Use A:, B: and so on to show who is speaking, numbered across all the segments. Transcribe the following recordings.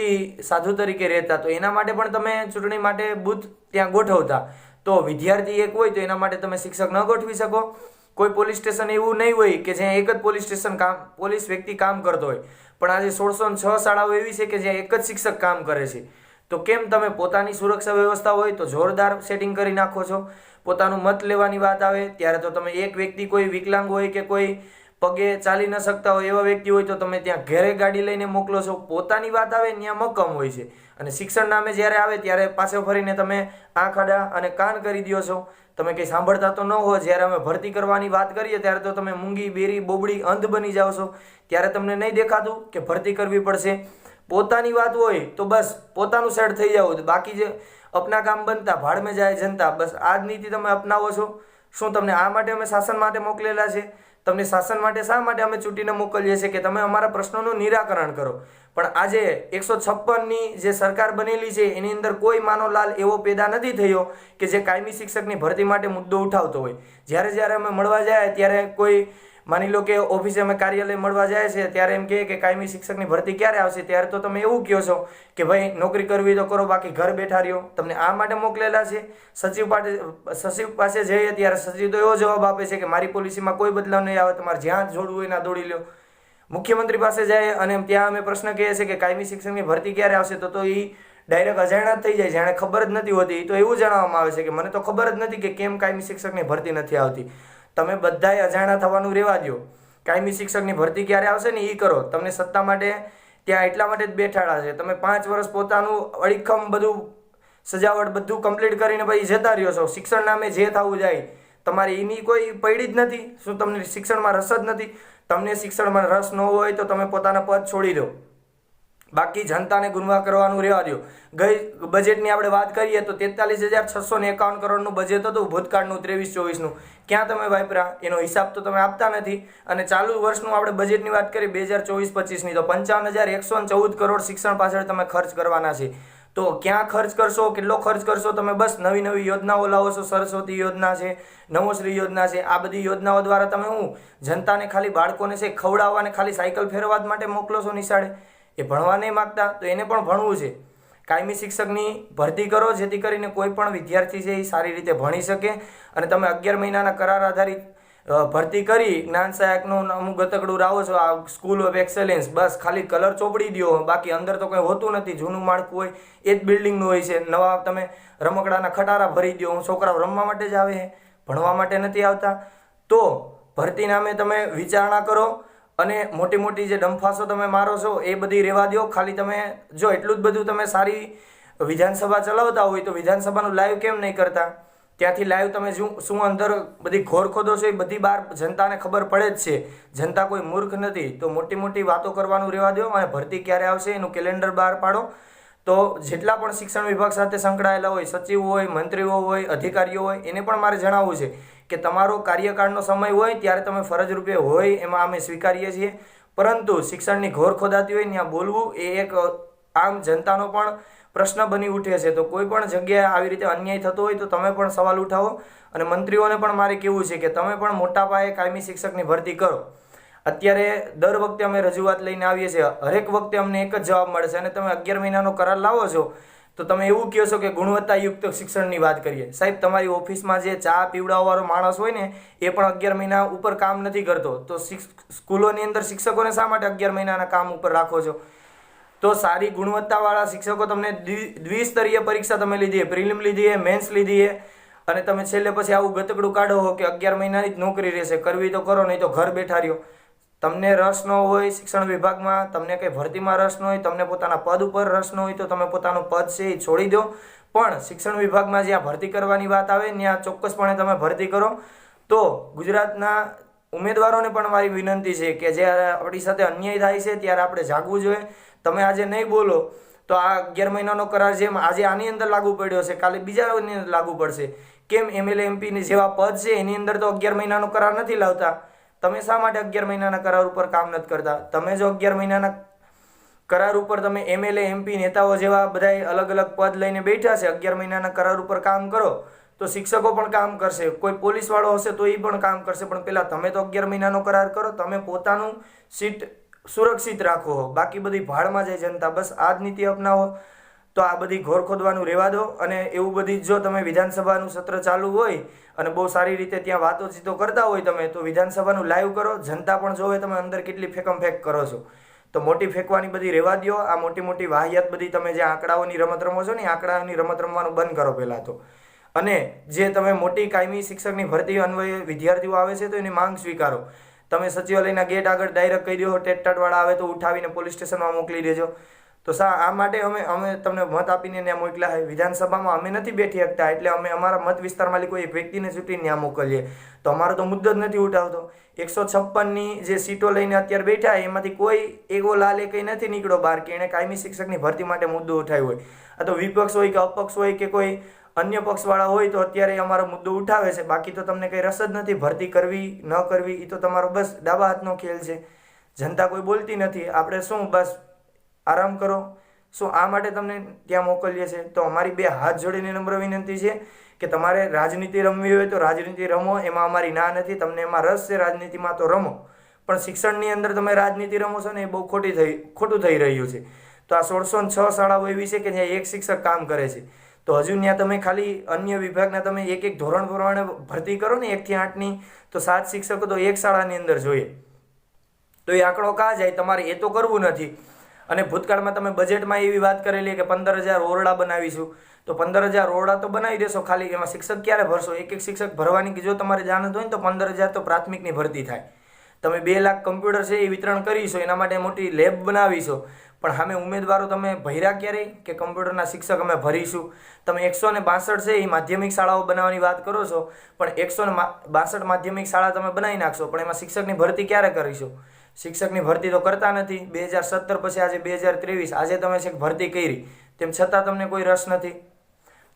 A: વ્યક્તિ સાધુ તરીકે રહેતા, તો એના માટે પણ તમે ચૂંટણી માટે બૂથ ત્યાં ગોઠવતા. તો વિદ્યાર્થી એક હોય તો એના માટે તમે શિક્ષક ન ગોઠવી શકો. કોઈ પોલીસ સ્ટેશન એવું નહીં હોય કે જ્યાં એક જ પોલીસ સ્ટેશન કામ, પોલીસ વ્યક્તિ કામ કરતો હોય. પણ આજે સોળસો છ શાળાઓ એવી છે કે જ્યાં એક જ શિક્ષક કામ કરે છે. તો કેમ તમે પોતાની સુરક્ષા વ્યવસ્થા હોય તો જોરદાર સેટિંગ કરી નાખો છો? પોતાનું મત લેવાની વાત આવે, ત્યારે તો તમે એક વ્યક્તિ કોઈ વિકલાંગ હોય કે કોઈ પગે ચાલી ન શકતા હોય એવા વ્યક્તિ હોય તો તમે ત્યાં ઘરે ગાડી લઈને મોકલો છો. પોતાની વાત આવે, ત્યાં મક્કમ હોય છે. અને શિક્ષણ નામે જ્યારે આવે ત્યારે પાછળ ફરીને તમે આંખ આડા અને કાન કરી દો છો. તમે કંઈ સાંભળતા તો ન હો, જ્યારે અમે ભરતી કરવાની વાત કરીએ ત્યારે તો તમે મૂંગી, બેરી, બોબડી, અંધ બની જાઓ છો. ત્યારે તમને નહીં દેખાતું કે ભરતી કરવી પડશે. પોતાની વાત હોય તો બસ પોતાનું સેટ થઈ જવું. બાકી જે અપના કામ બનતા ભાડ મેં જાય જનતા, બસ આ જ નીતિ તમે અપનાવો છો. શું તમને આ માટે અમે શાસન માટે મોકલેલા છે? તમને શાસન માટે શા માટે અમે ચૂંટીને મોકલીએ છીએ કે તમે અમારા પ્રશ્નોનું નિરાકરણ કરો? પણ આજે એકસો છપ્પનની જે સરકાર બનેલી છે, એની અંદર કોઈ માનવલાલ એવો પેદા નથી થયો કે જે કાયમી શિક્ષકની ભરતી માટે મુદ્દો ઉઠાવતો હોય. જ્યારે જ્યારે અમે મળવા જાય, ત્યારે કોઈ માની લો કે ઓફિસે અમે કાર્યાલય મળવા જાય છે, ત્યારે એમ કહે કે કાયમી શિક્ષકની ભરતી ક્યારે આવશે? ત્યારે તો તમે એવું કહો છો કે ભાઈ, નોકરી કરવી તો કરો, બાકી ઘર બેઠા રહ્યો. તમને આ માટે મોકલેલા છે. સચિવ પાસે સચિવ પાસે જઈએ ત્યારે સચિવ તો એવો જવાબ આપે છે કે મારી પોલિસીમાં કોઈ બદલાવ નહીં આવે, તમારે જ્યાં જોડવું હોય ના દોડી લો મુખ્યમંત્રી પાસે જાય અને ત્યાં અમે પ્રશ્ન કહીએ છીએ કે કાયમી શિક્ષકની ભરતી ક્યારે આવશે? તો તો એ ડાયરેક્ટ અજાણ્યા થઈ જાય જાણે ખબર જ નથી હોતી. તો એવું જણાવવામાં આવે છે કે મને તો ખબર જ નથી કે કેમ કાયમી શિક્ષકની ભરતી નથી આવતી. તમે બધાએ અજાણા થવાનું રહેવા દો કાયમી શિક્ષકની ભરતી ક્યારે આવશે ને એ કરો. તમને સત્તા માટે ત્યાં એટલા માટે જ બેઠાડા છે. તમે પાંચ વર્ષ પોતાનું અડીખમ બધું સજાવટ બધું કમ્પ્લીટ કરીને પછી જતા રહ્યો છો. શિક્ષણ નામે જે થવું જાય. તમારે એની કોઈ પડી જ નથી. શું તમને શિક્ષણમાં રસ જ નથી? તમને શિક્ષણમાં રસ ન હોય તો તમે પોતાના પદ છોડી દો. બાકી જનતાને ગુનવા કરવાનું રહેવા દો ગઈ બજેટની આપણે વાત કરીએ તો તેતાલીસ હજાર છસો ને એકાવન કરોડનું બજેટ હતું, ભૂતકાળનું ત્રેવીસ ચોવીસનું. ક્યાં તમે વાપરા એનો હિસાબ તો તમે આપતા નથી. અને ચાલુ વર્ષનું આપણે બજેટની વાત કરીએ, બે હજાર ચોવીસ પચીસની, તો પંચાવન હજાર એકસો ચૌદ કરોડ શિક્ષણ પાછળ તમે ખર્ચ કરવાના છે. તો ક્યાં ખર્ચ કરશો? કેટલો ખર્ચ કરશો તમે? બસ નવી નવી યોજનાઓ લાવો છો. સરસ્વતી યોજના છે, નવોશ્રી યોજના છે. આ બધી યોજનાઓ દ્વારા તમે હું જનતાને ખાલી બાળકોને છે, ખવડાવવાને ખાલી સાયકલ ફેરવવા માટે મોકલો છો નિશાળે. એ ભણવા નહીં માગતા, તો એને પણ ભણવું છે. કાયમી શિક્ષકની ભરતી કરો, જેથી કરીને કોઈ પણ વિદ્યાર્થી છે એ સારી રીતે ભણી શકે અને તમે અગિયાર મહિનાના કરાર આધારિત ભરતી કરી, જ્ઞાન સહાયકનું અમુક ગતકડું રાવો છો, આ સ્કૂલ ઓફ એક્સેલન્સ બસ ખાલી કલર ચોપડી દો, બાકી અંદર તો કંઈ હોતું નથી, જૂનું માળખું હોય, એ જ બિલ્ડિંગનું હોય છે. નવા તમે રમકડાના ખટારા ભરી દો, હું છોકરાઓ રમવા માટે જ આવે ભણવા માટે નથી આવતા. તો ભરતી નામે તમે વિચારણા કરો અને મોટી મોટી જે ડંફાસો તમે મારો છો, એ બધી રહેવા દો ખાલી તમે જો એટલું જ બધું તમે સારી વિધાનસભા ચલાવતા હોય તો વિધાનસભાનું લાઈવ કેમ નહીં કરતા? ત્યાંથી લાઈવ તમે શું શું અંદર બધી ઘોર ખોદો છો એ બધી બહાર જનતાને ખબર પડે જ છે. જનતા કોઈ મૂર્ખ નથી. તો મોટી મોટી વાતો કરવાનું રહેવા દો અને ભરતી ક્યારે આવશે એનું કેલેન્ડર બહાર પાડો. તો જેટલા પણ શિક્ષણ વિભાગ સાથે સંકળાયેલા હોય, સચિવ હોય, મંત્રીઓ હોય, અધિકારીઓ હોય, એને પણ મારે જણાવવું છે કે તમારો કાર્યકાળનો સમય હોય ત્યારે તમે ફરજ રૂપે હોય એમાં અમે સ્વીકારીએ છીએ. પરંતુ શિક્ષણની ઘોર ખોદાતી હોય ત્યાં બોલવું એ એક આમ જનતાનો પણ પ્રશ્ન બની ઉઠે છે. તો કોઈ પણ જગ્યાએ આવી રીતે અન્યાય થતો હોય તો તમે પણ સવાલ ઉઠાવો અને મંત્રીઓને પણ મારે કહેવું છે કે તમે પણ મોટા પાયે કાયમી શિક્ષકની ભરતી કરો. અત્યારે દર વખતે અમે રજૂઆત લઈને આવીએ છીએ. હરેક વખતે અમને એક જ જવાબ મળે છે અને તમે અગિયાર મહિનાનો કરાર લાવો છો, તો તમે એવું કહો છો કે ગુણવત્તાયુક્ત શિક્ષણની વાત કરીએ. સાહેબ, તમારી ઓફિસમાં જે ચા પીવડાવવાળો માણસ હોય ને, એ પણ અગિયાર મહિના ઉપર કામ નથી કરતો. તો સ્કૂલોની અંદર શિક્ષકોને શા માટે અગિયાર મહિનાના કામ ઉપર રાખો છો? તો સારી ગુણવત્તાવાળા શિક્ષકો તમને દ્વિ- દ્વિસ્તરીય પરીક્ષા તમે લીધી, પ્રિલિમ લીધી, મેન્સ લીધી, અને તમે છેલ્લે પછી આવું ગતકડું કાઢો કે અગિયાર મહિનાની જ નોકરી રહેશે. કરવી તો કરો, નહીં તો ઘર બેઠા રહ્યો. તમને રસ ન હોય શિક્ષણ વિભાગમાં, તમને કંઈ ભરતીમાં રસ ન હોય, તમને પોતાના પદ ઉપર રસ ન હોય તો તમે પોતાનું પદ છે એ છોડી દો. પણ શિક્ષણ વિભાગમાં જ્યાં ભરતી કરવાની વાત આવે, ત્યાં ચોક્કસપણે તમે ભરતી કરો. તો ગુજરાતના ઉમેદવારોને પણ મારી વિનંતી છે કે જ્યારે આપણી સાથે અન્યાય થાય છે ત્યારે આપણે જાગવું જોઈએ. તમે આજે નહીં બોલો તો આ અગિયાર મહિનાનો કરાર જેમ આજે આની અંદર લાગુ પડ્યો છે, કાલે બીજાની અંદર લાગુ પડશે. કેમ એમએલએ એમપીની જેવા પદ છે, એની અંદર તો અગિયાર મહિનાનો કરાર નથી લાવતા? તમે શા માટે અગિયાર મહિનાના કરાર ઉપર કામ નથી કરતા? તમે જો અગિયાર મહિનાના કરાર ઉપર તમે એમએલએ એમપી નેતાઓ જેવા બધા અલગ અલગ પદ લઈને બેઠા છે, અગિયાર મહિનાના કરાર ઉપર કામ કરો, તો શિક્ષકો પણ કામ કરશે. કોઈ પોલીસવાળો હશે તો એ પણ કામ કરશે. પણ પહેલાં તમે તો અગિયાર મહિનાનો કરાર કરો, તમે પોતાનું સીટ સુરક્ષિત રાખો. બાકી બધી ભાડમાં જાય જનતા. બસ આ જ નીતિ અપનાવો. તો આ બધી ઘોર ખોદવાનું રહેવા દો અને એવું બધી જો તમે વિધાનસભાનું સત્ર ચાલુ હોય અને બહુ સારી રીતે ત્યાં વાતોચીતો કરતા હોય તમે, તો વિધાનસભાનું લાઈવ કરો, જનતા પણ જોવે તમે અંદર કેટલી ફેકમ ફેંક કરો છો. તો મોટી ફેંકવાની બધી રહેવા દ્યો, આ મોટી મોટી વાહિયાત બધી તમે જે આંકડાઓની રમત રમો છો ને આંકડાઓની રમત રમવાનું બંધ કરો પહેલાં તો. અને જે તમે મોટી કાયમી શિક્ષકની ભરતી અન્વયે વિદ્યાર્થીઓ આવે છે તો એની માંગ સ્વીકારો. તમે સચિવાલયના ગેટ આગળ ડાયરેક્ટ કહી દો ટેટટાટવાળા આવે તો ઉઠાવીને પોલીસ સ્ટેશનમાં મોકલી દેજો. તો સા, આ માટે અમે અમે તમને મત આપીને ત્યાં મોકલ્યા હોય વિધાનસભામાં અમે નથી બેઠી શકતા એટલે અમે અમારા મત વિસ્તારમાં કોઈ એક વ્યક્તિને ચૂંટીને ત્યાં મોકલીએ. તો અમારો તો મુદ્દો જ નથી ઉઠાવતો. એકસો છપ્પનની જે સીટો લઈને અત્યારે બેઠા એમાંથી કોઈ એવો લાલે કંઈ નથી નીકળ્યો બહાર કે એણે કાયમી શિક્ષકની ભરતી માટે મુદ્દો ઉઠાવ્યો હોય. આ તો વિપક્ષ હોય કે અપક્ષ હોય કે કોઈ અન્ય પક્ષવાળા હોય તો અત્યારે અમારો મુદ્દો ઉઠાવે છે. બાકી તો તમને કંઈ રસ જ નથી, ભરતી કરવી, ન કરવી એ તો તમારો બસ ડાબા હાથનો ખેલ છે. જનતા કોઈ બોલતી નથી. આપણે શું, બસ આરામ કરો. શું આ માટે તમને ત્યાં મોકલીએ છીએ. તો અમારી બે હાથ જોડીને નમ્ર વિનંતી છે કે તમારે રાજનીતિ રમવી હોય તો રાજનીતિ રમો. એમાં અમારી ના નથી, તમને એમાં રસ છે, રાજનીતિમાં તો રમો. પણ શિક્ષણની અંદર તમે રાજનીતિ રમો છો ને એ બહુ ખોટી થઈ, ખોટું થઈ રહ્યું છે. તો આ સોળસો છ શાળાઓ એવી છે કે જ્યાં એક શિક્ષક કામ કરે છે. તો હજુ ત્યાં તમે ખાલી અન્ય વિભાગના તમે એક એક ધોરણ પ્રમાણે ભરતી કરો ને એકથી આઠની, તો સાત શિક્ષકો તો એક શાળાની અંદર જોઈએ. તો એ આંકડો કાં જાય? તમારે એ તો કરવું નથી. અને ભૂતકાળમાં તમે બજેટમાં એવી વાત કરેલી કે પંદર હજાર ઓરડા બનાવીશું, તો પંદર હજાર ઓરડા તો બનાવી દેશો ખાલી, એમાં શિક્ષક ક્યારે ભરશો? એક એક શિક્ષક ભરવાની જો તમારે જાણત હોય ને તો પંદર હજાર તો પ્રાથમિકની ભરતી થાય. તમે બે લાખ કમ્પ્યુટર છે એ વિતરણ કરીશો, એના માટે મોટી લેબ બનાવીશો. પણ સામે ઉમેદવારો તમે ભર્યા ક્યારે? કે કમ્પ્યુટરના શિક્ષક અમે ભરીશું? તમે એકસો ને બાસઠ છે એ માધ્યમિક શાળાઓ બનાવવાની વાત કરો છો, પણ એકસો ને બાસઠ માધ્યમિક શાળા તમે બનાવી નાખશો, પણ એમાં શિક્ષકની ભરતી ક્યારે કરીશું? શિક્ષકની ભરતી તો કરતા નથી. બે હજાર સત્તર પછી આજે બે હજાર ત્રેવીસ, આજે તમે છેક ભરતી કરી, તેમ છતાં તમને કોઈ રસ નથી.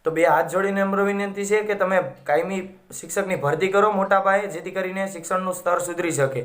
A: તો બે હાથ જોડીને અમરો વિનંતી છે કે તમે કાયમી શિક્ષકની ભરતી કરો મોટા પાયે, જેથી કરીને શિક્ષણનું સ્તર સુધરી શકે.